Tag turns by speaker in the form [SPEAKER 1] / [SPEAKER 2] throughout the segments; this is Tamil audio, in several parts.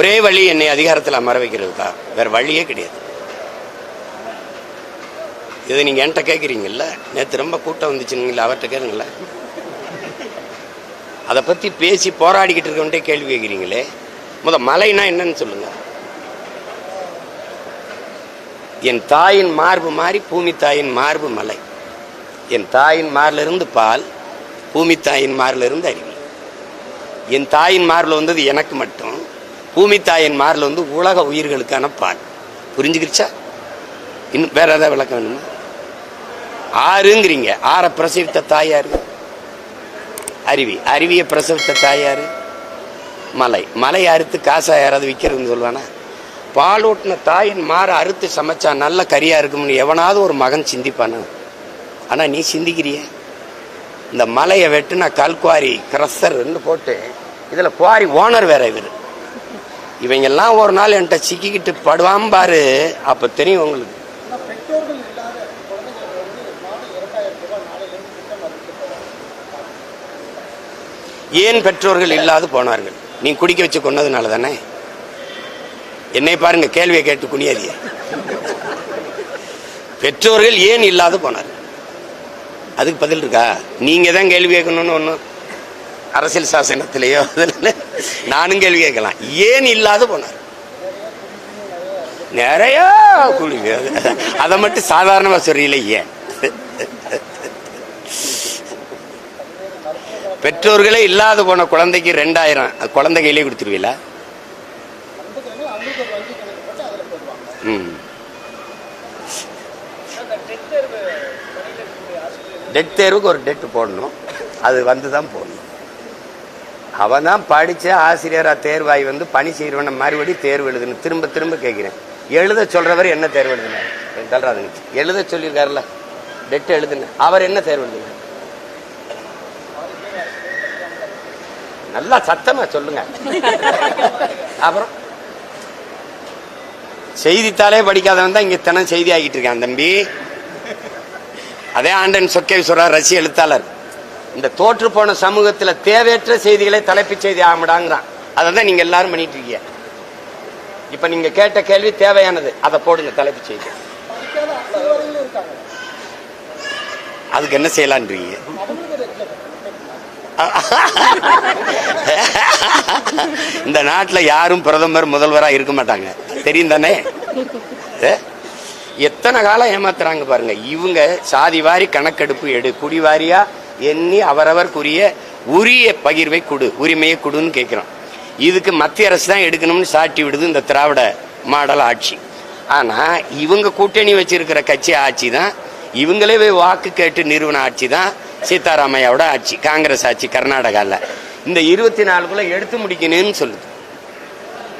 [SPEAKER 1] ஒரே வழி என்னை அதிகாரத்தில் அமர வைக்கிறது தான். வேற வழியே கிடையாது. இதை நீங்க என்கிட்ட கேட்குறீங்கல்ல? நேற்று ரொம்ப கூட்டம் வந்துச்சுங்களா அவர்கிட்ட கேளுங்கள. அதை பத்தி பேசி போராடிக்கிட்டு இருக்கவன்ட்டே கேள்வி கேட்குறீங்களே? முத மலைனா என்னன்னு சொல்லுங்க. என் தாயின் மார்பு மாறி பூமி தாயின் மார்பு மலை. என் தாயின் மார்லிருந்து பால் பூமி தாயின் மார்ல இருந்து அருவி. என் தாயின் மாரில் வந்தது எனக்கு மட்டும். பூமி தாயின் வந்து உலக உயிர்களுக்கான பால். புரிஞ்சுக்கிடுச்சா இன்னும் வேற ஏதாவது விளக்கம் வேணுமா? ஆறுங்கிறீங்க. ஆறை பிரசவித்த தாயார். அருவி. அருவியை பிரசவித்த தாயார். மலை. மலை அறுத்து காசா யாராவது விற்கிறதுன்னு சொல்லுவானா? பாலூட்டின தாயின் மாற அறுத்து சமைச்சா நல்ல கறியாக இருக்கும்னு எவனாவது ஒரு மகன் சிந்திப்பானா? ஆனால் நீ சிந்திக்கிறிய? இந்த மலையை வெட்டுனா கல்குவாரி கிரஸ்தர்ன்னு போட்டு இதில் குவாரி ஓனர் வேற இவர். இவங்கெல்லாம் ஒரு நாள் என்கிட்ட சிக்கிக்கிட்டு படுவான் பாரு அப்போ தெரியும் உங்களுக்கு. ஏன் பெற்றோர்கள் இல்லாது போனார்கள்? நீ குடிக்க வச்சு கொன்னதுனால தானே? என்னை பாருங்க கேள்வியை கேட்டு குனியாதிய பெற்றோர்கள் ஏன் இல்லாது போனார் அதுக்கு பதில் இருக்கா? நீங்க தான் கேள்வி கேட்கணும்னு ஒன்றும் அரசியல் சாசனத்திலேயோ அதில் நானும் கேள்வி கேட்கலாம். ஏன் இல்லாது போனார்? நிறைய குழி அதை மட்டும் சாதாரணமாக சொல்றீங்களே ஏன்? பெற்றோர்களே இல்லாத போன குழந்தைக்கு ரெண்டாயிரம் அது குழந்தை கையிலே கொடுத்துருவீங்களா?
[SPEAKER 2] ஒரு
[SPEAKER 1] ம். டெட் தேர்வுக்கு ஒரு டெட் போடணும். அது வந்து தான் போடணும். அவன் தான் படித்த ஆசிரியராக தேர்வாகி வந்து பணி செய்கிறவன மறுபடி தேர்வு எழுதுன்னு திரும்ப திரும்ப கேட்குறேன் எழுத சொல்கிறவர் என்ன தேர்வு எழுதுனார்? தல்ராஜனுக்கு எழுத சொல்லியிருக்காருல்ல. டெட் எழுதுன அவர் என்ன தேர்வு எழுதுனார்? நல்லா சத்தமா சொல்லுங்க. அப்புறம்? செய்தித்தாளே படிக்காதவன் தான் இங்க தினம் செய்தி ஆகிட்டு இருக்கான் தம்பி. அதே ஆண்டன் சொக்கேஸ்வரர் ரஷ்ய எழுத்தாளர். இந்த தோற்று போன சமூகத்துல தேவையற்ற செய்திகளை தலைப்புச் செய்தி ஆகமிடாங்கிறான் அதை தான் நீங்க எல்லாரும் பண்ணிட்டு இருக்கீங்க. இப்ப நீங்க கேட்ட கேள்வி தேவையானது. அதை போடுங்க தலைப்புச் செய்தி. அதுக்கு என்ன செய்யலான்றீங்க? இந்த நாட்டில் யாரும் பிரதமர் முதல்வராக இருக்க மாட்டாங்க. தெரியும் தானே? எத்தனை காலம் ஏமாத்துறாங்க பாருங்க. இவங்க சாதி வாரி கணக்கெடுப்பு எடு. குடி வாரியா எண்ணி அவரவர்க்குரிய உரிய பகிர்வை கொடு உரிமையை கொடுன்னு கேட்குறோம். இதுக்கு மத்திய அரசு தான் எடுக்கணும்னு சாட்டி விடுது இந்த திராவிட மாடல் ஆட்சி. ஆனால் இவங்க கூட்டணி வச்சிருக்கிற கட்சி ஆட்சி தான் இவங்களே போய் வாக்கு கேட்டு நிறுவன ஆட்சி தான் சீதாராமையாவோட ஆட்சி காங்கிரஸ் ஆட்சி கர்நாடகாவில் இந்த இருபத்தி நாலுக்குள்ளே எடுத்து முடிக்கணும்னு சொல்லுது.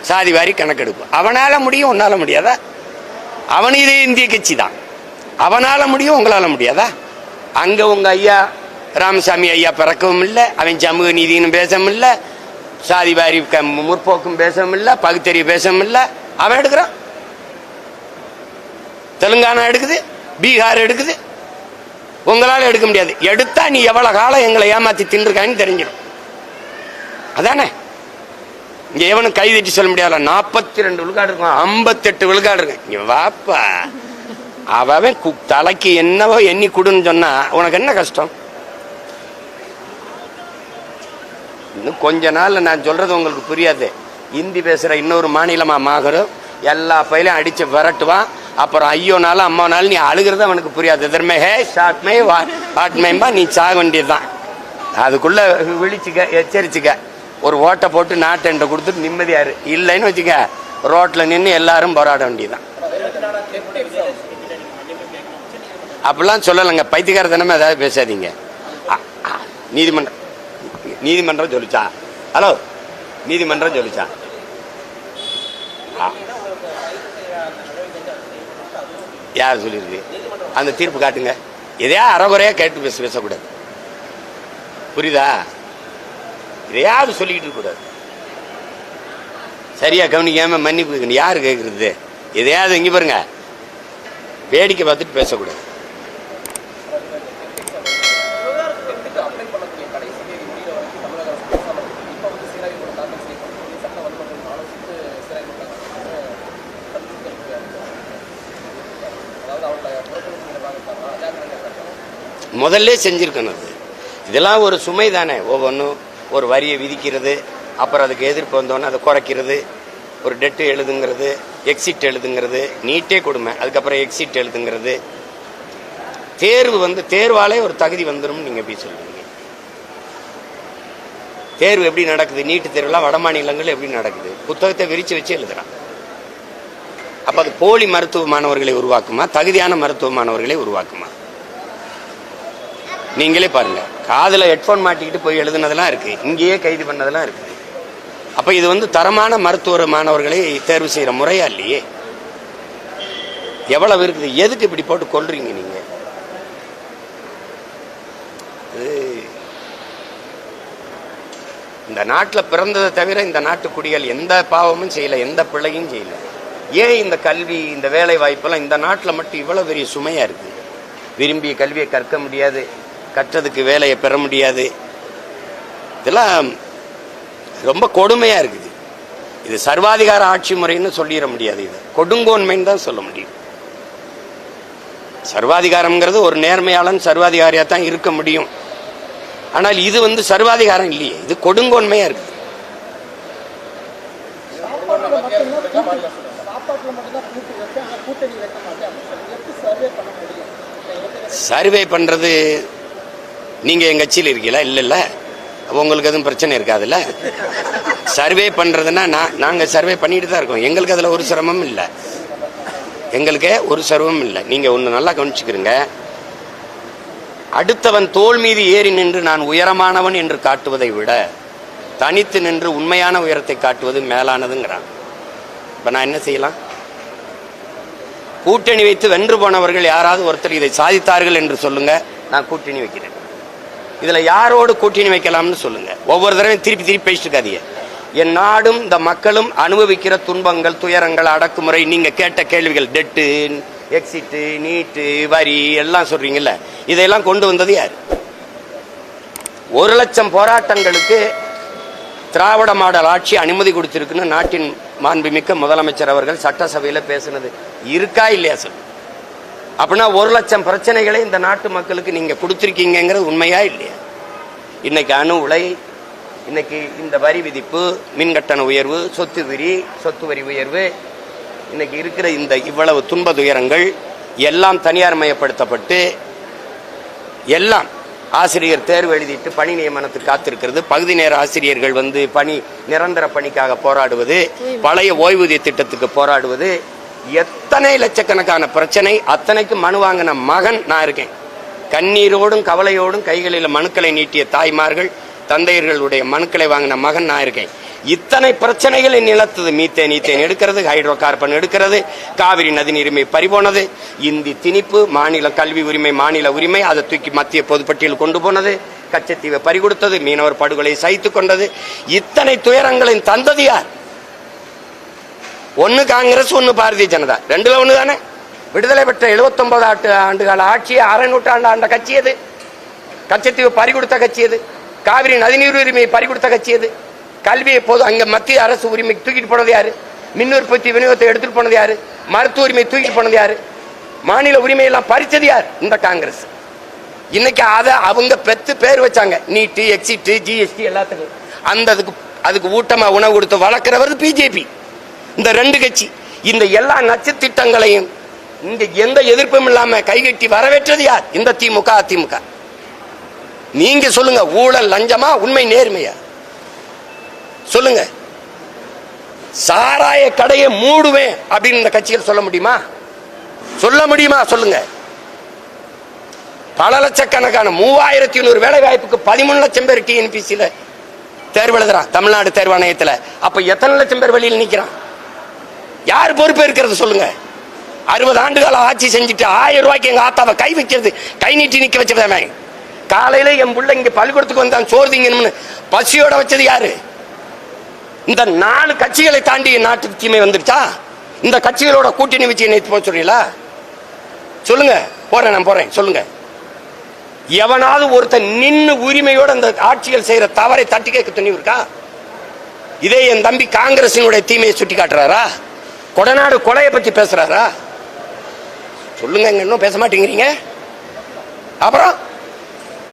[SPEAKER 1] சாதி வாரி கணக்கெடுப்பு. அவனால் முடியும் உன்னால் முடியாதா? அவன் இதே இந்திய கட்சி தான். அவனால் முடியும் உங்களால் முடியாதா? அங்கே உங்கள் ஐயா ராமசாமி ஐயா பிறக்கவும் இல்லை அவன் சமூக நீதினு பேசவும் இல்லை சாதி வாரி க- முற்போக்கும் பேசவும் இல்லை பகுத்தறிவு பேசவும் இல்லை அவன் எடுக்கிறான் தெலுங்கானா எடுக்குது பீகார் எடுக்குது உங்களால் எடுக்க முடியாது எடுத்தா நீ எவ்வளோ காலம் எங்களை ஏமாத்தி தின்றுருக்கான்னு தெரிஞ்சிடும் அதானே இங்க எவனும் கைதட்டி சொல்ல முடியாது நாற்பத்தி ரெண்டு விழுக்காடு இருக்கும் ஐம்பத்தெட்டு விழுக்காடு இருக்கும் இங்க வாப்பா அவன் தலைக்கு என்னவோ எண்ணி கொடுன்னு சொன்னா உனக்கு என்ன கஷ்டம் இன்னும் கொஞ்ச நாளில் நான் சொல்கிறது உங்களுக்கு புரியாது. இந்தி பேசுகிற இன்னொரு மாநிலமாக மாகரும் எல்லா பயிலையும் அடித்து விரட்டுவான். அப்புறம் ஐயோனாலும் அம்மானாலும் நீ அழுகிறது அவனுக்கு புரியாது. எதிர்மே ஹே ஷாட்மே வாட்மேம்பா நீ சாக வேண்டியதுதான். அதுக்குள்ளே விழிச்சுக்க எச்சரிச்சுக்க. ஒரு ஓட்டை போட்டு நாட்டை கொடுத்துட்டு நிம்மதியாரு இல்லைன்னு வச்சுக்க ரோட்டில் நின்று எல்லாரும் போராட வேண்டியதுதான். அப்படிலாம் சொல்லலைங்க. பைத்தியக்காரத்தனமே ஏதாவது பேசாதீங்க. நீதிமன்றம் நீதிமன்றம் சொல்லிச்சா? ஹலோ நீதிமன்றம் சொல்லிச்சா? ஆ. யார் சொல்லியிருக்கு அந்த தீர்ப்பு காட்டுங்க. எதையா அறகுறையாக கேட்டு பேச பேசக்கூடாது. புரியுதா? எதையாவது சொல்லிக்கிட்டு இருக்கக்கூடாது. சரியா கவனிக்காமல் மன்னிப்பு யார் யாரு எதையாவது இங்கே பாருங்க. வேடிக்கை பார்த்துட்டு பேசக்கூடாது. முதல்ல செஞ்சுருக்கணும் அது. இதெல்லாம் ஒரு சுமை தானே. ஒவ்வொன்றும் ஒரு வரியை விதிக்கிறது அப்புறம் அதுக்கு எதிர்ப்பு வந்தோன்னே அதை குறைக்கிறது ஒரு டெட்டு எழுதுங்கிறது எக்ஸிட் எழுதுங்கிறது நீட்டே கொடுமை அதுக்கப்புறம் எக்ஸிட் எழுதுங்கிறது. தேர்வு வந்து தேர்வாலே ஒரு தகுதி வந்துடும் நீங்கள் எப்படி சொல்லுவீங்க. தேர்வு எப்படி நடக்குது? நீட்டு தேர்வுலாம் வட மாநிலங்கள் எப்படி நடக்குது? புத்தகத்தை விரித்து வச்சு எழுதுறான். அப்போ அது போலி மருத்துவ மாணவர்களை உருவாக்குமா? தகுதியான மருத்துவ மாணவர்களை உருவாக்குமா? நீங்களே பாருங்க. காதில் ஹெட்ஃபோன் மாட்டிக்கிட்டு போய் எழுதுனதெல்லாம் இருக்கு. இங்கேயே கைது பண்ணதெல்லாம் இருக்கு. அப்ப இது வந்து தரமான மருத்துவ மாணவர்களை தேர்வு செய்யற முறையா இல்லையே? எவ்வளவு இருக்குது? எதுக்கு இப்படி போட்டு கொள்றீங்க நீங்க? இந்த நாட்டில் பிறந்ததை தவிர இந்த நாட்டு குடிகள் எந்த பாவமும் செய்யல எந்த பிள்ளையும் செய்யல. ஏன் இந்த கல்வி இந்த வேலை வாய்ப்பெல்லாம் இந்த நாட்டில் மட்டும் இவ்வளவு பெரிய சுமையா இருக்கு? விரும்பிய கல்வியை கற்க முடியாது. கற்றதுக்கு வேலையை பெற முடியாது. இதெல்லாம் ரொம்ப கொடுமையா இருக்குது. இது சர்வாதிகார ஆட்சி முறைன்னு சொல்லிட முடியாது இது. கொடுங்கோன்மைன்னு தான் சொல்ல முடியும். சர்வாதிகாரம்ங்கிறது ஒரு நேர்மையாளன் சர்வாதிகாரியா தான் இருக்க முடியும். ஆனால் இது வந்து சர்வாதிகாரம் இல்லையே. இது கொடுங்கோன்மையா இருக்கு.
[SPEAKER 2] சாப்பாட்டுல மட்டும்தான் கூட்டணி சாப்பாட்டுல மட்டும்தான் கூட்டணி வைப்பேன் ஆனால் கூட்டணி வைக்க மாட்டேன் அப்படின்னு சொல்லி எப்படி சர்வே பண்ண
[SPEAKER 1] நீங்கள் எங்கள் கட்சியில் இருக்கீங்களா? இல்லைல்ல. உங்களுக்கு எதுவும் பிரச்சனை இருக்காதுல்ல? சர்வே பண்ணுறதுன்னா நான் நாங்கள் சர்வே பண்ணிட்டு தான் இருக்கோம். எங்களுக்கு அதில் ஒரு சிரமம் இல்லை. எங்களுக்கு ஒரு சிரமம் இல்லை. நீங்கள் ஒன்று நல்லா கவனிச்சுக்கிறீங்க. அடுத்தவன் தோள் மீது ஏறி நின்று நான் உயரமானவன் என்று காட்டுவதை விட தனித்து நின்று உண்மையான உயரத்தை காட்டுவது மேலானதுங்கிறான். இப்போ நான் என்ன செய்யலாம்? கூட்டணி வைத்து வென்று போனவர்கள் யாராவது ஒருத்தர் இதை சாதித்தார்கள் என்று சொல்லுங்க. நான் கூட்டணி வைக்கிறேன். இதில் யாரோடு கூட்டணி வைக்கலாம்னு சொல்லுங்கள் ஒவ்வொரு தடவையும் திருப்பி திருப்பி பேசிட்டு இருக்காதீங்க. என் நாடும் இந்த மக்களும் அனுபவிக்கிற துன்பங்கள் துயரங்கள் அடக்குமுறை நீங்கள் கேட்ட கேள்விகள் டெட்டு எக்ஸிட்டு நீட்டு வரி எல்லாம் சொல்றீங்கல்ல இதையெல்லாம் கொண்டு வந்தது யார்? ஒரு லட்சம் போராட்டங்களுக்கு திராவிட மாடல் ஆட்சி அனுமதி கொடுத்திருக்குன்னு நாட்டின் மாண்புமிக்க முதலமைச்சர் அவர்கள் சட்டசபையில் பேசுனது இருக்கா இல்லையா சொல்லு அப்படின்னா ஒரு லட்சம் பிரச்சனைகளை இந்த நாட்டு மக்களுக்கு நீங்க கொடுத்துருக்கீங்கிறது உண்மையா இல்லையா? இன்னைக்கு அணு உலை இன்னைக்கு இந்த வரி விதிப்பு மின் கட்டண உயர்வு சொத்து வரி சொத்து வரி உயர்வு இன்னைக்கு இருக்கிற இந்த இவ்வளவு துன்ப துயரங்கள் எல்லாம் தனியார் மயப்படுத்தப்பட்டு எல்லாம் ஆசிரியர் தேர்வு எழுதிட்டு பணி நியமனத்துக்கு காத்திருக்கிறது. பகுதி நேர ஆசிரியர்கள் வந்து பணி நிரந்தர பணிக்காக போராடுவது பழைய ஓய்வூதிய திட்டத்துக்கு போராடுவது எத்தனை லட்சக்கணக்கான பிரச்சனை அத்தனைக்கு மனு வாங்கின மகன் நான் இருக்கேன். கண்ணீரோடும் கவலையோடும் கைகளில் மனுக்களை நீட்டிய தாய்மார்கள் தந்தையர்களுடைய மனுக்களை வாங்கின மகன் நான் இருக்கேன். இத்தனை பிரச்சனைகளை நிலத்தது மீத்தேன் ஈத்தேன் எடுக்கிறது ஹைட்ரோ கார்பன் எடுக்கிறது காவிரி நதி உரிமை பறிபோனது இந்தி திணிப்பு மாநில கல்வி உரிமை மாநில உரிமை அதை தூக்கி மத்திய பொதுப்பட்டியல் கொண்டு போனது கச்சத்தீவை பறிகொடுத்தது மீனவர் படுகொலை சகித்துக் கொண்டது. இத்தனை துயரங்களின் தந்தது யார்? ஒன்னு காங்கிரஸ் ஒன்னு பாரதிய ஜனதா. ரெண்டுல ஒண்ணு தானே விடுதலை பெற்ற 79 ஆட்டு ஆண்டுகால ஆட்சியை அரை நூற்றாண்டு ஆண்ட கட்சி எது? கச்சத்தீவு பறிகொடுத்த கட்சி எது? காவிரி நதிநீர் உரிமையை பறிகொடுத்த கட்சி எது? கல்வியை போதும் அங்க மத்திய அரசு உரிமை தூக்கிட்டு போனது யாரு? மின் உற்பத்தி விநியோகத்தை எடுத்துட்டு போனது யாரு? மருத்துவ உரிமை தூக்கிட்டு போனது யாரு? மாநில உரிமையெல்லாம் பறிச்சது யார்? இந்த காங்கிரஸ். இன்னைக்கு அதை அவங்க பெத்து பேர் வச்சாங்க. நீட்டு எக்ஸிட்டு ஜிஎஸ்டி எல்லாத்துக்கும். அந்த அதுக்கு அதுக்கு ஊட்டமா உணவு கொடுத்து வளர்க்குறவர் பிஜேபி. இந்த ரெண்டு கட்சி இந்த எல்லா நச்சு திட்டங்களையும் இங்க எந்த எதிர்ப்பும் இல்லாம கைகட்டி வரவேற்றது யார்? இந்த திமுக அதிமுக. நீங்க சொல்லுங்க ஊழல் லஞ்சமா உண்மை நேர்மையா? சொல்லுங்க. சாராய கடையை மூடுவேன் அப்படின்னு இந்த கட்சிகள் சொல்ல முடியுமா? சொல்ல முடியுமா? சொல்லுங்க. பல லட்சக்கணக்கான மூவாயிரத்தி ஐநூறு வேலை வாய்ப்புக்கு பதிமூணு லட்சம் பேர் டிஎன்பிசியில தேர்வு எழுதுறான் தமிழ்நாடு தேர்வாணையத்தில். அப்ப எத்தனை லட்சம் பேர் வெளியில் நிக்கிறான்? யார் பொறுப்பு இருக்கிறது சொல்லுங்க? அறுபது ஆண்டுகால ஆட்சி செஞ்சுட்டு ஆயிரம் ரூபாய்க்கு எங்க ஆத்தாவை கை வைக்கிறது கை நீட்டி நிக்க வச்சவன் காலையில என் பிள்ளை இங்க பள்ளிக்கூடத்துக்கு வந்தான் சோர்திங்கன்னு பசியோட வச்சது யாரு? இந்த நாலு கட்சிகளை தாண்டி நாட்டுக்கு தீமை வந்துருச்சா இந்த கட்சிகளோட கூட்டணி வச்சு நேற்று போக சொல்றீங்களா? சொல்லுங்க போறேன் நான் போறேன் சொல்லுங்க. எவனாவது ஒருத்தன் நின்று உரிமையோட அந்த ஆட்சிகள் செய்யற தவறை தட்டி கேட்க துணிவு இருக்கா? இதே என் தம்பி காங்கிரசினுடைய தீமையை சுட்டி காட்டுறாரா கொடநாடு கொலையை பற்றி பேசுகிறாரா சொல்லுங்க இன்னும் பேச மாட்டேங்கிறீங்க. அப்புறம்?